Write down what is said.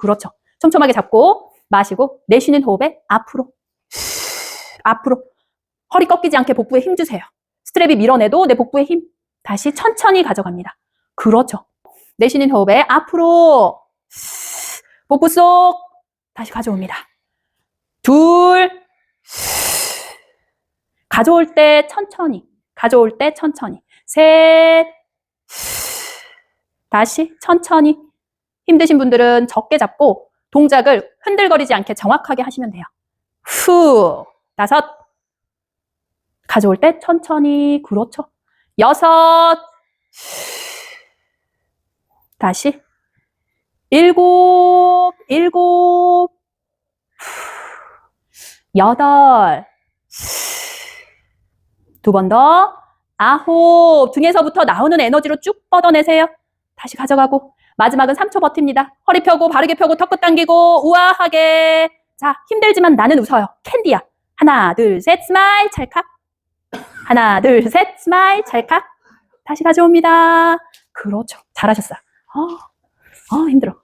그렇죠. 촘촘하게 잡고 마시고 내쉬는 호흡에 앞으로 앞으로 허리 꺾이지 않게 복부에 힘 주세요. 스트랩이 밀어내도 내 복부에 힘 다시 천천히 가져갑니다. 그렇죠. 내쉬는 호흡에 앞으로 복부 속 다시 가져옵니다. 둘 가져올 때 천천히 가져올 때 천천히 셋 다시 천천히 힘드신 분들은 적게 잡고 동작을 흔들거리지 않게 정확하게 하시면 돼요. 후 다섯. 가져올 때 천천히 그렇죠. 여섯. 다시. 일곱 일곱. 여덟. 두 번 더. 아홉. 등에서부터 나오는 에너지로 쭉 뻗어내세요. 다시 가져가고 마지막은 3초 버팁니다. 허리 펴고 바르게 펴고 턱끝 당기고 우아하게 자 힘들지만 나는 웃어요. 캔디야. 하나 둘 셋 스마일 찰칵 하나 둘 셋 스마일 찰칵 다시 가져옵니다. 그렇죠. 잘하셨어요. 어, 어 힘들어.